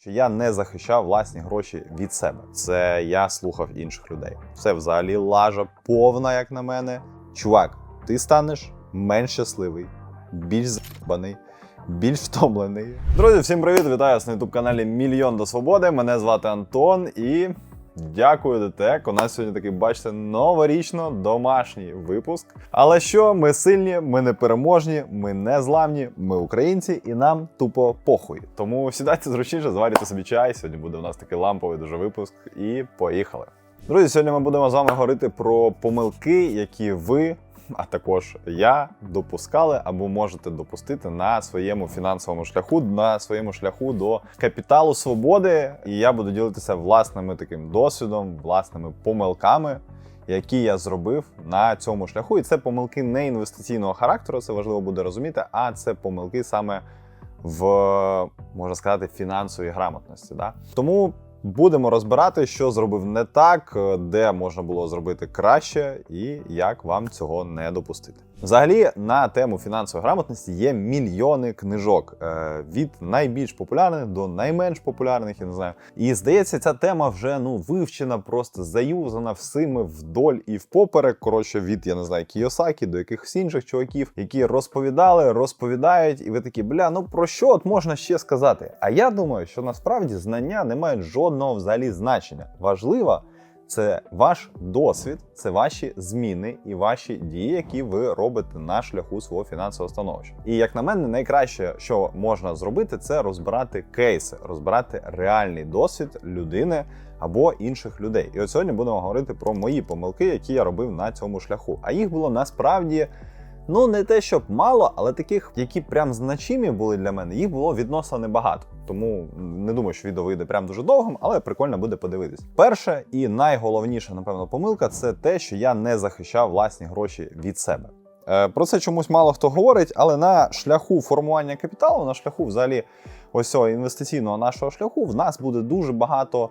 що я не захищав власні гроші від себе. Це я слухав інших людей. Це взагалі лажа повна, як на мене. Чувак, ти станеш менш щасливий, більш забаний. Більш втомлений. Друзі, всім привіт! Вітаю вас на ютуб каналі Мільйон до Свободи. Мене звати Антон і дякую ДТЕК. У нас сьогодні такий, бачите, новорічно домашній випуск. Але що, ми сильні, ми не переможні, ми не зламні, ми українці, і нам тупо похуй. Тому сідайте зручніше, зварюйте собі чай. Сьогодні буде у нас такий ламповий дуже випуск. І поїхали. Друзі, сьогодні ми будемо з вами говорити про помилки, які ви а також я допускали або можете допустити на своєму фінансовому шляху, на своєму шляху до капіталу свободи. І я буду ділитися власними таким досвідом, власними помилками. Які я зробив на цьому шляху, і це помилки не інвестиційного характеру, це важливо буде розуміти, а це помилки саме в можна сказати фінансовій грамотності. Да? Тому Будемо розбирати, що зробив не так, де можна було зробити краще, і як вам цього не допустити. Взагалі, на тему фінансової грамотності є мільйони книжок е, від найбільш популярних до найменш популярних, я не знаю. І здається, ця тема вже ну вивчена, просто заюзана всіми вдоль і впоперек. Коротше, від я не знаю Кіосакі до якихось інших чуваків, які розповідали, розповідають, і ви такі, бля, ну про що от можна ще сказати? А я думаю, що насправді знання не мають жодного взагалі значення. Важливо це ваш досвід, це ваші зміни і ваші дії, які ви робите на шляху свого фінансового становища. І як на мене, найкраще, що можна зробити, це розбирати кейси, розбирати реальний досвід людини. Або інших людей, і от сьогодні будемо говорити про мої помилки, які я робив на цьому шляху. А їх було насправді ну не те, щоб мало, але таких, які прям значимі були для мене, їх було відносно небагато. Тому не думаю, що відео вийде прям дуже довгим, але прикольно буде подивитись. Перша і найголовніша, напевно, помилка це те, що я не захищав власні гроші від себе. Е, Про це чомусь мало хто говорить, але на шляху формування капіталу, на шляху взагалі ось цього інвестиційного нашого шляху, в нас буде дуже багато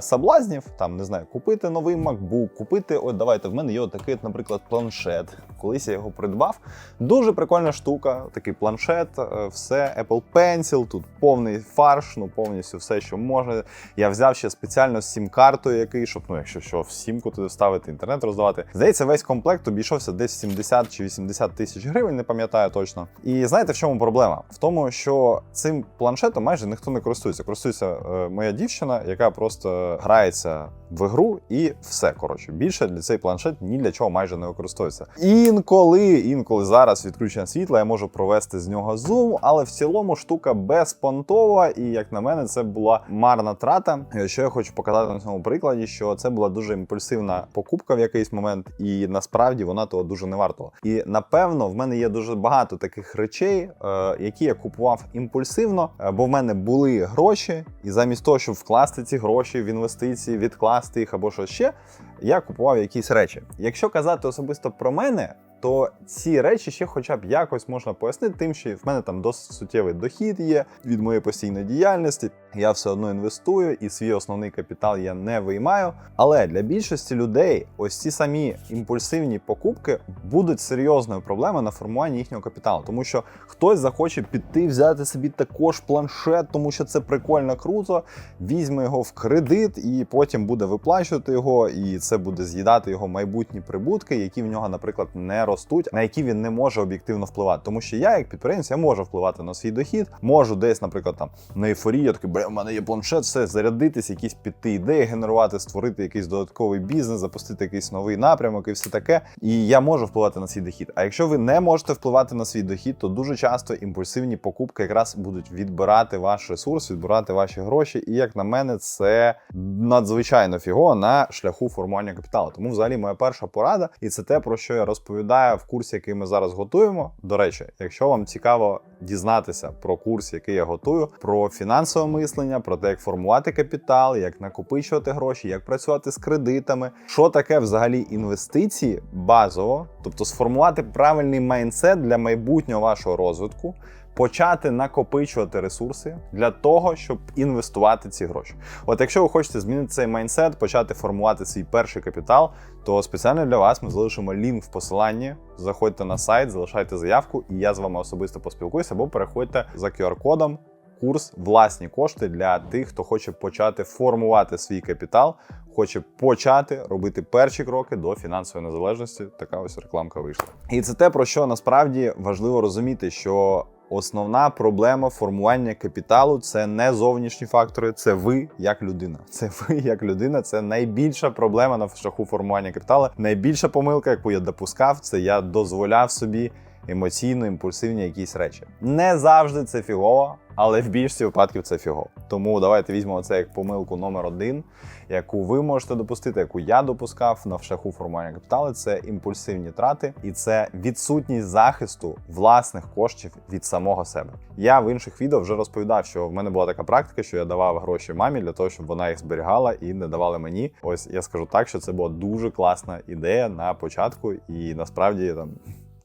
соблазнів. Там не знаю, купити новий MacBook, купити. Ой, давайте в мене є такий, наприклад, планшет. Колись я його придбав. Дуже прикольна штука, такий планшет, е, все Apple Pencil, тут повний фарш, ну повністю все, що може. Я взяв ще спеціально сім-картою, який, щоб, ну, якщо що, в сімку туди вставити, інтернет роздавати. Здається, весь комплект обійшовся десь 70 чи 80 тисяч гривень, не пам'ятаю точно. І знаєте, в чому проблема? В тому, що цим планшетом майже ніхто не користується. Користується е, моя дівчина, яка просто грається в ігру і все. Коротше, більше для цей планшет ні для чого майже не використовується. Інколи, інколи зараз відключення світла я можу провести з нього зум, але в цілому штука безпонтова, і як на мене, це була марна трата. Е, Що я хочу показати на цьому прикладі, що це була дуже імпульсивна покупка в якийсь момент, і насправді вона того дуже не вартувала. І напевно, в мене є дуже багато таких речей, е, які я купував імпульсивно, е, бо в мене були гроші, і замість того, щоб вкласти ці гроші в інвестиції, відкласти їх або що ще, я купував якісь речі. Якщо казати особисто про мене. То ці речі ще, хоча б якось можна пояснити, тим, що в мене там досить суттєвий дохід є від моєї постійної діяльності. Я все одно інвестую і свій основний капітал я не виймаю. Але для більшості людей ось ці самі імпульсивні покупки будуть серйозною проблемою на формуванні їхнього капіталу, тому що хтось захоче піти взяти собі також планшет, тому що це прикольно круто. Візьме його в кредит і потім буде виплачувати його, і це буде з'їдати його майбутні прибутки, які в нього, наприклад, не ростуть, на які він не може об'єктивно впливати. Тому що я, як підприємець, я можу впливати на свій дохід, можу десь, наприклад, там на ейфорії, я такий, бля, в мене є планшет, все зарядитись, якісь піти ідеї генерувати, створити якийсь додатковий бізнес, запустити якийсь новий напрямок і все таке. І я можу впливати на свій дохід. А якщо ви не можете впливати на свій дохід, то дуже часто імпульсивні покупки якраз будуть відбирати ваш ресурс, відбирати ваші гроші. І як на мене, це надзвичайно фіго на шляху формування капіталу. Тому, взагалі, моя перша порада, і це те, про що я розповідаю в курсі, який ми зараз готуємо. До речі, якщо вам цікаво дізнатися про курс, який я готую, про фінансове мислення, про те, як формувати капітал, як накопичувати гроші, як працювати з кредитами, що таке взагалі інвестиції базово, тобто сформувати правильний майндсет для майбутнього вашого розвитку. Почати накопичувати ресурси для того, щоб інвестувати ці гроші. От якщо ви хочете змінити цей майндсет, почати формувати свій перший капітал, то спеціально для вас ми залишимо лінк в посиланні. Заходьте на сайт, залишайте заявку, і я з вами особисто поспілкуюся, або переходьте за QR-кодом курс власні кошти для тих, хто хоче почати формувати свій капітал, хоче почати робити перші кроки до фінансової незалежності. Така ось рекламка вийшла. І це те, про що насправді важливо розуміти, що Основна проблема формування капіталу це не зовнішні фактори, це ви як людина. Це ви як людина. Це найбільша проблема на шляху формування капіталу. Найбільша помилка, яку я допускав, це я дозволяв собі емоційно імпульсивні якісь речі. Не завжди це фігово, але в більшості випадків це фігово. Тому давайте візьмемо це як помилку номер один, яку ви можете допустити, яку я допускав на шляху формування капіталу. Це імпульсивні трати і це відсутність захисту власних коштів від самого себе. Я в інших відео вже розповідав, що в мене була така практика, що я давав гроші мамі для того, щоб вона їх зберігала і не давала мені. Ось я скажу так, що це була дуже класна ідея на початку, і насправді там.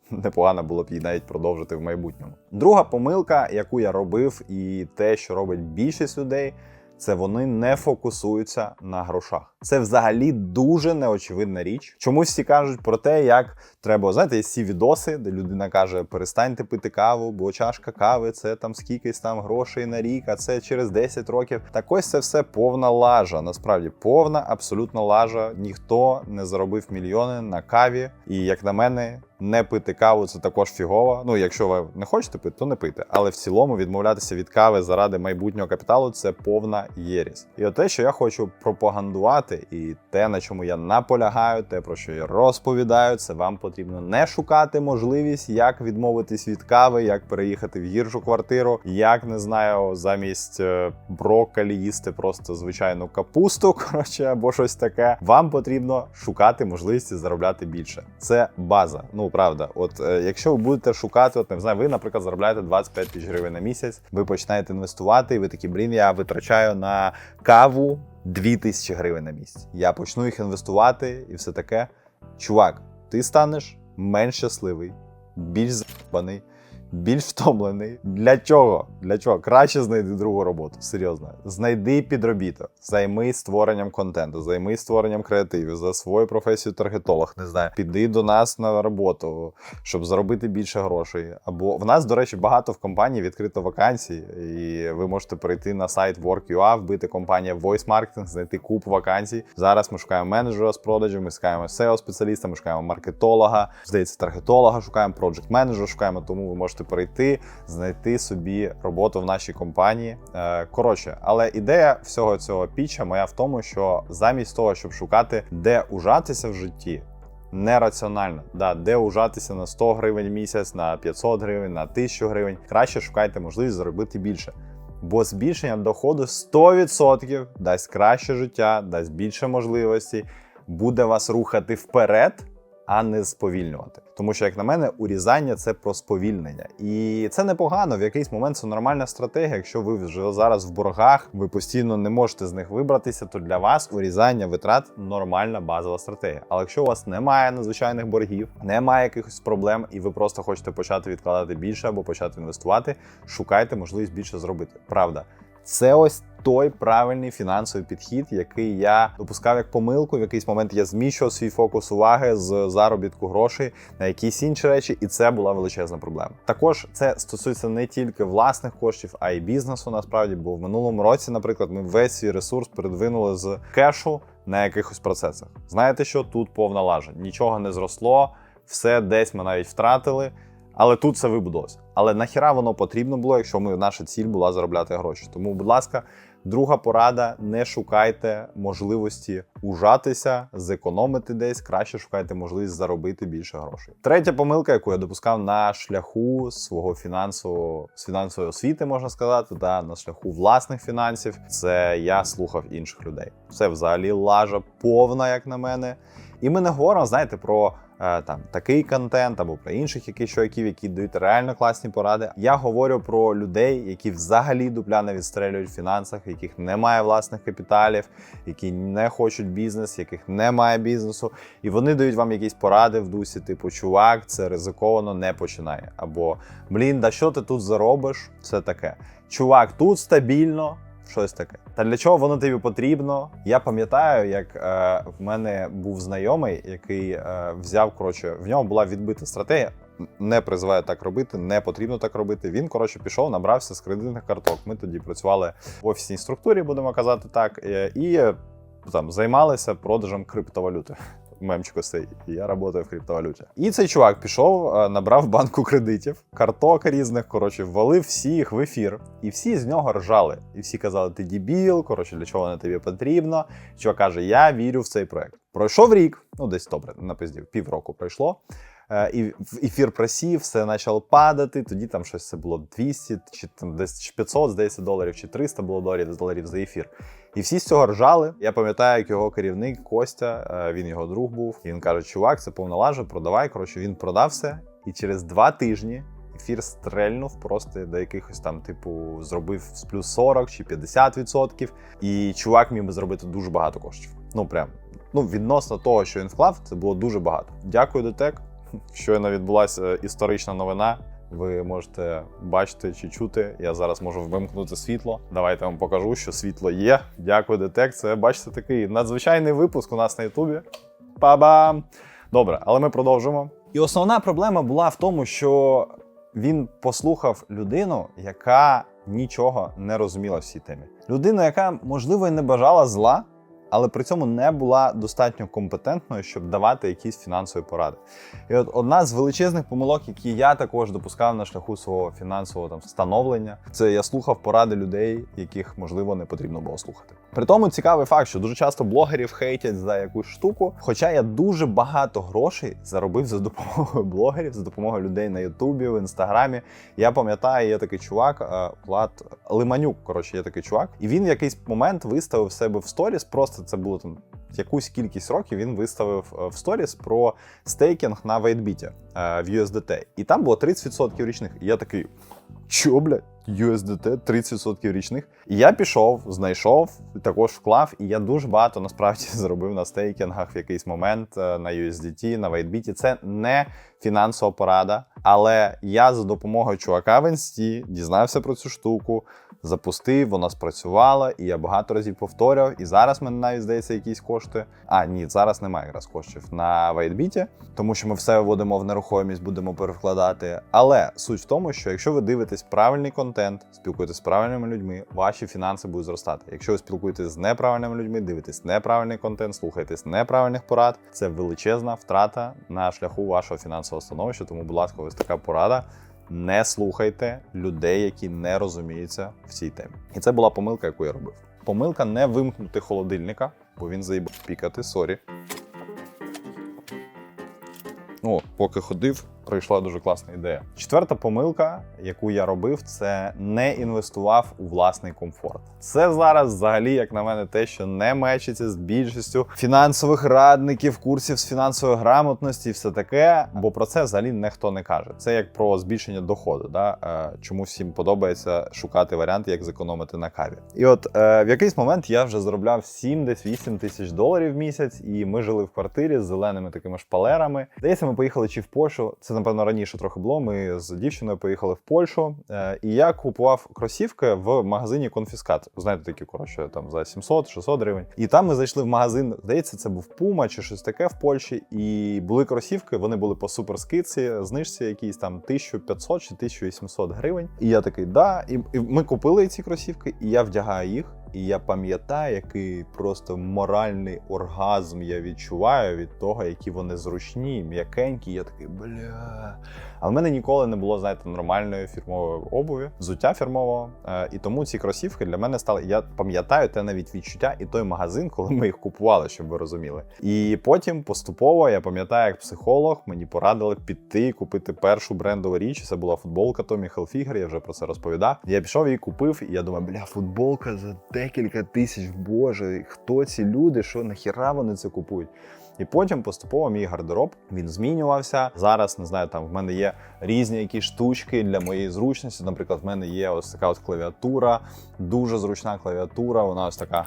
Непогано було б її навіть продовжити в майбутньому. Друга помилка, яку я робив, і те, що робить більшість людей, це вони не фокусуються на грошах. Це взагалі дуже неочевидна річ. Чомусь всі кажуть про те, як треба знаєте, є ці відоси, де людина каже: перестаньте пити каву, бо чашка кави це там скількись там грошей на рік, а це через 10 років. Так ось це все повна лажа. Насправді повна, абсолютно лажа. Ніхто не заробив мільйони на каві. І як на мене, не пити каву це також фігово. Ну, якщо ви не хочете пити, то не пийте. Але в цілому відмовлятися від кави заради майбутнього капіталу це повна єрість. І от те, що я хочу пропагандувати, і те, на чому я наполягаю, те про що я розповідаю, це вам потрібно не шукати можливість, як відмовитись від кави, як переїхати в гіршу квартиру, як не знаю, замість е, брокколі їсти просто звичайну капусту, коротше, або щось таке. Вам потрібно шукати можливості заробляти більше. Це база. Ну правда, от е, якщо ви будете шукати, от не знаю, ви, наприклад, заробляєте 25 тисяч гривень на місяць, ви починаєте інвестувати, і ви такі, блін, я витрачаю на каву 2 тисячі гривень на місяць. Я почну їх інвестувати і все таке. Чувак, ти станеш менш щасливий, більш забаний, більш втомлений. Для чого? Для чого? Краще знайди другу роботу. Серйозно. Знайди підробіток, займись створенням контенту, займись створенням креативів, за свою професію таргетолог. Не знаю, піди до нас на роботу, щоб заробити більше грошей. Або в нас, до речі, багато в компанії відкрито вакансій, і ви можете перейти на сайт Work.ua, вбити компанія Voice Marketing, знайти купу вакансій. Зараз ми шукаємо менеджера з продажів, ми шукаємо SEO спеціаліста, ми шукаємо маркетолога, здається, таргетолога, шукаємо проджект менеджера, шукаємо, тому ви можете перейти, знайти собі роботу в нашій компанії. Е, Коротше, але ідея всього цього піча моя в тому, що замість того, щоб шукати, де ужатися в житті. Нераціонально, да, де ужатися на 100 гривень в місяць, на 500 гривень, на 1000 гривень. Краще шукайте можливість заробити більше. Бо збільшення доходу 100% дасть краще життя, дасть більше можливостей, буде вас рухати вперед, а не сповільнювати. Тому що, як на мене, урізання це про сповільнення. І це непогано. В якийсь момент це нормальна стратегія. Якщо ви вже зараз в боргах, ви постійно не можете з них вибратися, то для вас урізання витрат нормальна базова стратегія. Але якщо у вас немає надзвичайних боргів, немає якихось проблем, і ви просто хочете почати відкладати більше або почати інвестувати, шукайте можливість більше зробити. Правда. Це ось той правильний фінансовий підхід, який я допускав як помилку. В якийсь момент я зміщував свій фокус уваги з заробітку грошей на якісь інші речі, і це була величезна проблема. Також це стосується не тільки власних коштів, а й бізнесу. Насправді, бо в минулому році, наприклад, ми весь свій ресурс передвинули з кешу на якихось процесах. Знаєте, що тут повна лажа, нічого не зросло, все десь ми навіть втратили. Але тут все вибудилося. Але нахіра воно потрібно було, якщо ми наша ціль була заробляти гроші. Тому, будь ласка, друга порада: не шукайте можливості ужатися, зекономити десь, краще шукайте можливість заробити більше грошей. Третя помилка, яку я допускав на шляху свого фінансового з фінансової освіти, можна сказати, та на шляху власних фінансів, це я слухав інших людей. Це взагалі лажа повна, як на мене. І ми не говоримо, знаєте, про там такий контент або про інших якихось чуваків, які дають реально класні поради. Я говорю про людей, які взагалі дупля не відстрелюють в фінансах, яких немає власних капіталів, які не хочуть бізнес, яких немає бізнесу, і вони дають вам якісь поради в дусі, типу, чувак, це ризиковано не починає. Або блін, да що ти тут заробиш? Це таке. Чувак, тут стабільно. Щось таке. Та для чого воно тобі потрібно? Я пам'ятаю, як е, в мене був знайомий, який е, взяв, коротше, в нього була відбита стратегія. не призиваю так робити, не потрібно так робити. Він, коротше, пішов, набрався з кредитних карток. Ми тоді працювали в офісній структурі, будемо казати так, е, і е, там займалися продажем криптовалюти. Мемчику цей, і я працюю в криптовалюті. І цей чувак пішов, е, набрав банку кредитів, карток різних, коротше, ввалив всіх в ефір. І всі з нього ржали. І всі казали, ти дібіл, коротше, для чого воно тобі потрібно. Чувак каже, я вірю в цей проект. Пройшов рік, ну десь добре, напиздів, півроку пройшло. Е, І в ефір просів, все почало падати. Тоді там щось це було 200, чи там десь 500, здається, доларів, чи 300 було доларів, доларів за ефір. І всі з цього ржали. Я пам'ятаю, як його керівник Костя, е, він його друг був. І він каже: Чувак, це повна лажа, продавай. Коротше, він продав все. І через два тижні ефір стрельнув просто до якихось там, типу, зробив з плюс 40 чи 50%. І чувак міг би зробити дуже багато коштів. Ну прям ну відносно того, що він вклав, це було дуже багато. Дякую, Детек. Щойно відбулася історична новина. Ви можете бачити чи чути. Я зараз можу вимкнути світло. Давайте вам покажу, що світло є. Дякую, детек. Це бачите такий надзвичайний випуск у нас на Ютубі. Па-бам! Добре, але ми продовжимо. І основна проблема була в тому, що він послухав людину, яка нічого не розуміла в цій темі. Людину, яка, можливо, і не бажала зла, але при цьому не була достатньо компетентною, щоб давати якісь фінансові поради. І от одна з величезних помилок, які я також допускав на шляху свого фінансового там становлення, це я слухав поради людей, яких можливо не потрібно було слухати. При тому цікавий факт, що дуже часто блогерів хейтять за якусь штуку. Хоча я дуже багато грошей заробив за допомогою блогерів, за допомогою людей на Ютубі, в інстаграмі. Я пам'ятаю, є такий чувак, е, Влад Лиманюк. Коротше, є такий чувак, і він в якийсь момент виставив себе в сторіс. Просто це було там якусь кількість років. Він виставив е, в сторіс про стейкінг на Вейтбіті е, в USDT. І там було 30% річних. І я такий. Чо, блядь? USDT 30% річних. І я пішов, знайшов, також вклав, і я дуже багато насправді зробив на стейкінгах в якийсь момент е, на USDT, на WaitBit. Це не фінансова порада, але я за допомогою чувака в інсті дізнався про цю штуку, запустив, вона спрацювала, і я багато разів повторював. І зараз в мене навіть здається якісь кошти. А ні, зараз немає якраз коштів на WaitBit, тому що ми все виводимо в нерухомість, будемо перекладати. Але суть в тому, що якщо ви дивитесь правильний контент, спілкуєтесь з правильними людьми, ваші фінанси будуть зростати. Якщо ви спілкуєтесь з неправильними людьми, дивитесь неправильний контент, слухаєтесь неправильних порад, це величезна втрата на шляху вашого фінансового становища. Тому, будь ласка, ось така порада. Не слухайте людей, які не розуміються в цій темі. І це була помилка, яку я робив. Помилка не вимкнути холодильника, бо він заїбав пікати, сорі. О, поки ходив, прийшла дуже класна ідея. Четверта помилка, яку я робив, це не інвестував у власний комфорт. Це зараз, взагалі, як на мене, те, що не мечиться з більшістю фінансових радників, курсів з фінансової грамотності, і все таке. Бо про це взагалі ніхто не каже. Це як про збільшення доходу. Да? Е, Чому всім подобається шукати варіанти, як зекономити на каві. І от е, в якийсь момент я вже заробляв 7 десь 8 тисяч доларів в місяць, і ми жили в квартирі з зеленими такими шпалерами. Здається, ми поїхали чи в Польщу. Це напевно раніше трохи було. Ми з дівчиною поїхали в Польщу, е, і я купував кросівки в магазині конфіскат. Знаєте, такі коротше там за 700-600 гривень. І там ми зайшли в магазин. Здається, це був Puma чи щось таке в Польщі. І були кросівки. Вони були по суперскидці, знижці якісь там 1500 чи 1800 гривень. І я такий, да. І, і ми купили ці кросівки, і я вдягаю їх. І я пам'ятаю, який просто моральний оргазм я відчуваю від того, які вони зручні, м'якенькі. Я такий бля. А в мене ніколи не було, знаєте, нормальної фірмової обуві, взуття фірмового. Е, і тому ці кросівки для мене стали. Я пам'ятаю те навіть відчуття і той магазин, коли ми їх купували, щоб ви розуміли. І потім поступово я пам'ятаю, як психолог мені порадили піти і купити першу брендову річ. Це була футболка Tommy Hilfiger, я вже про це розповідав. Я пішов її купив, і я думаю, бля, футболка за декілька тисяч. Боже, хто ці люди? Що нахіра вони це купують? І потім поступово мій гардероб він змінювався. Зараз не знаю, там в мене є різні якісь штучки для моєї зручності. Наприклад, в мене є ось така от клавіатура, дуже зручна клавіатура. Вона ось така.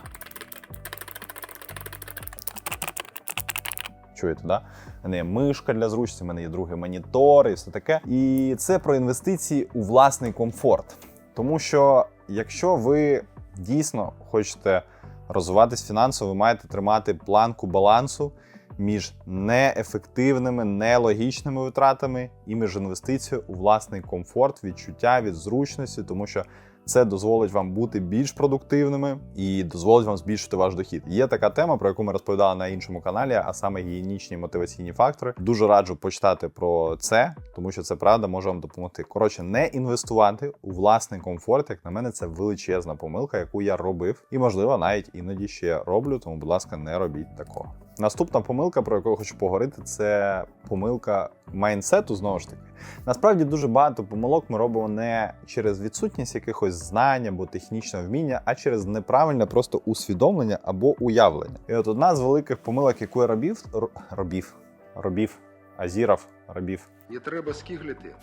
Чуєте, да? У мене є мишка для зручності, в мене є другий монітор і все таке. І це про інвестиції у власний комфорт. Тому що якщо ви дійсно хочете розвиватись фінансово, ви маєте тримати планку балансу між неефективними, нелогічними витратами і між інвестицією у власний комфорт, відчуття від зручності, тому що це дозволить вам бути більш продуктивними і дозволить вам збільшити ваш дохід. Є така тема, про яку ми розповідали на іншому каналі, а саме гігієнічні мотиваційні фактори. Дуже раджу почитати про це, тому що це правда може вам допомогти. Коротше, не інвестувати у власний комфорт, як на мене, це величезна помилка, яку я робив, і можливо навіть іноді ще роблю. Тому, будь ласка, не робіть такого. Наступна помилка, про яку я хочу поговорити, це помилка майнсету. Знову ж таки, насправді дуже багато помилок ми робимо не через відсутність якихось знань або технічного вміння, а через неправильне просто усвідомлення або уявлення. І от одна з великих помилок, яку я робив, ро- робів, робів, азіров, робів. Не треба скиглити.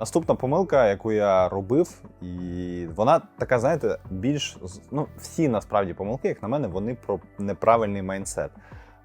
Наступна помилка, яку я робив, і вона така, знаєте, більш ну, всі насправді помилки, як на мене, вони про неправильний майндсет.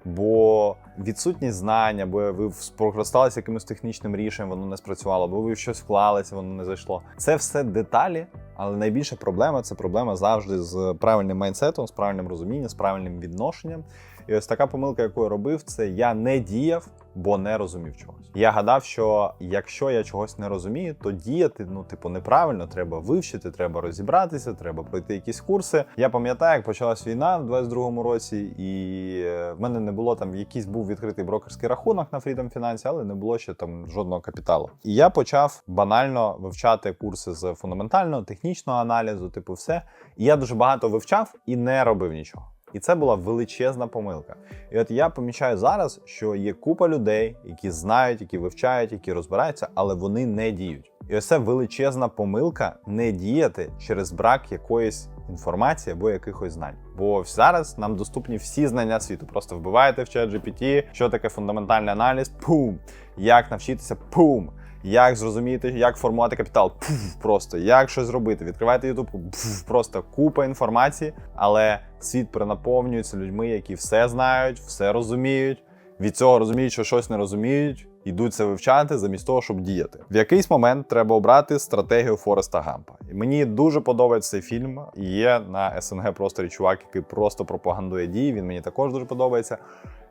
Бо відсутність знань, або ви скористалися якимось технічним рішенням, воно не спрацювало, або ви в щось вклалися, воно не зайшло. Це все деталі, але найбільша проблема це проблема завжди з правильним майнсетом, з правильним розумінням, з правильним відношенням. І ось така помилка, яку я робив, це я не діяв, бо не розумів чогось. Я гадав, що якщо я чогось не розумію, то діяти ну, типу, неправильно, треба вивчити, треба розібратися, треба пройти якісь курси. Я пам'ятаю, як почалась війна в 22-му році, і е, в мене не було там якийсь був відкритий брокерський рахунок на Freedom Finance, але не було ще там жодного капіталу. І я почав банально вивчати курси з фундаментального, технічного аналізу, типу, все. І я дуже багато вивчав і не робив нічого. І це була величезна помилка. І от я помічаю зараз, що є купа людей, які знають, які вивчають, які розбираються, але вони не діють. І ось це величезна помилка не діяти через брак якоїсь інформації або якихось знань. Бо зараз нам доступні всі знання світу. Просто вбиваєте в чат GPT, що таке фундаментальний аналіз, пум, як навчитися, пум. Як зрозуміти, як формувати капітал? Пф, просто як щось зробити. Відкривайте YouTube, пф, просто купа інформації, але світ перенаповнюється людьми, які все знають, все розуміють. Від цього розуміють, що щось не розуміють, йдуть це вивчати замість того, щоб діяти. В якийсь момент треба обрати стратегію Фореста Гампа. І мені дуже подобається цей фільм. Є на СНГ просторі чувак, який просто пропагандує дії. Він мені також дуже подобається.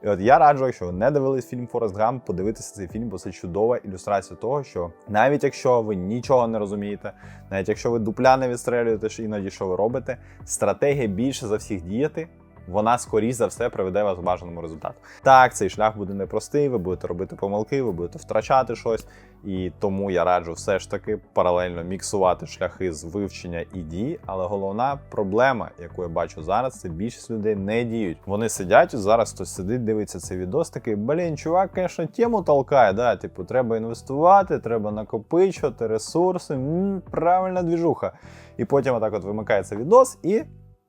І от я раджу, якщо ви не дивились фільм Форест Гамп, подивитися цей фільм, бо це чудова ілюстрація того, що навіть якщо ви нічого не розумієте, навіть якщо ви дупля не відстрелюєте, іноді що ви робите, стратегія більше за всіх діяти. Вона скоріш за все приведе вас до бажаному результату. Так, цей шлях буде непростий, ви будете робити помилки, ви будете втрачати щось. І тому я раджу все ж таки паралельно міксувати шляхи з вивчення і дії. Але головна проблема, яку я бачу зараз, це більшість людей не діють. Вони сидять зараз. Хтось сидить, дивиться цей відос, такий блін, чувак, звісно, тему толкає. Да, типу, треба інвестувати, треба накопичувати ресурси. м правильна двіжуха. І потім отак от вимикається відос і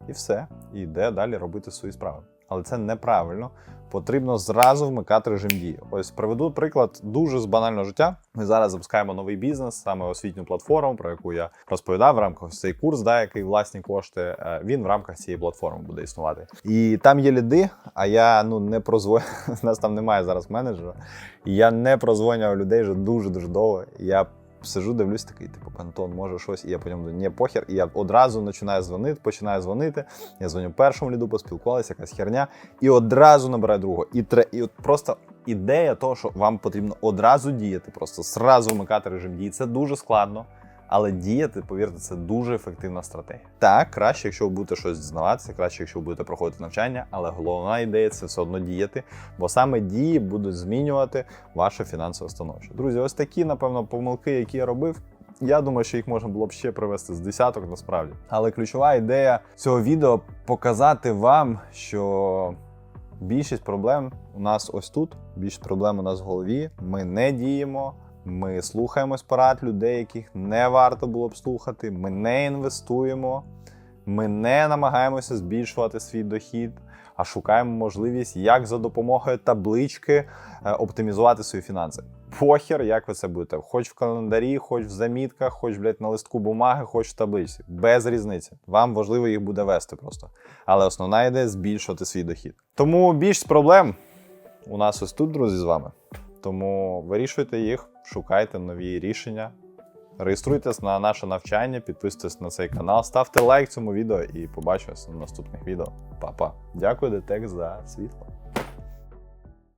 і все, і йде далі робити свої справи. Але це неправильно. Потрібно зразу вмикати режим дії. Ось приведу приклад дуже з банального життя. Ми зараз запускаємо новий бізнес, саме освітню платформу, про яку я розповідав в рамках цей курс, да, який власні кошти. е, Він в рамках цієї платформи буде існувати. І там є ліди, а я ну не прозвоню. Нас там немає зараз менеджера. І я не прозвонював людей вже дуже дуже довго. Я сижу, дивлюсь такий, типу, Антон, може щось, і я потім думаю, ні, похер. І я одразу починаю дзвонити, починаю дзвонити. Я дзвоню першому ліду, поспілкувалися, якась херня, і одразу набираю другого. І тре, і от просто ідея того, що вам потрібно одразу діяти, просто зразу вмикати режим дії. Це дуже складно. Але діяти, повірте, це дуже ефективна стратегія. Так, краще, якщо ви будете щось дізнаватися, краще, якщо ви будете проходити навчання, але головна ідея це все одно діяти, бо саме дії будуть змінювати ваше фінансове становище. Друзі, ось такі, напевно, помилки, які я робив. Я думаю, що їх можна було б ще привести з десяток насправді. Але ключова ідея цього відео показати вам, що більшість проблем у нас ось тут, більшість проблем у нас в голові. Ми не діємо. Ми слухаємось порад людей, яких не варто було б слухати. Ми не інвестуємо, ми не намагаємося збільшувати свій дохід, а шукаємо можливість, як за допомогою таблички е, оптимізувати свої фінанси. Похер, як ви це будете, хоч в календарі, хоч в замітках, хоч блядь, на листку бумаги, хоч в таблиці. Без різниці. Вам важливо їх буде вести просто. Але основна ідея збільшувати свій дохід. Тому більшість проблем у нас ось тут, друзі, з вами. Тому вирішуйте їх, шукайте нові рішення. Реєструйтесь на наше навчання, підписуйтесь на цей канал, ставте лайк цьому відео і побачимося на наступних відео. Па-па. Дякую, Детек, за світло.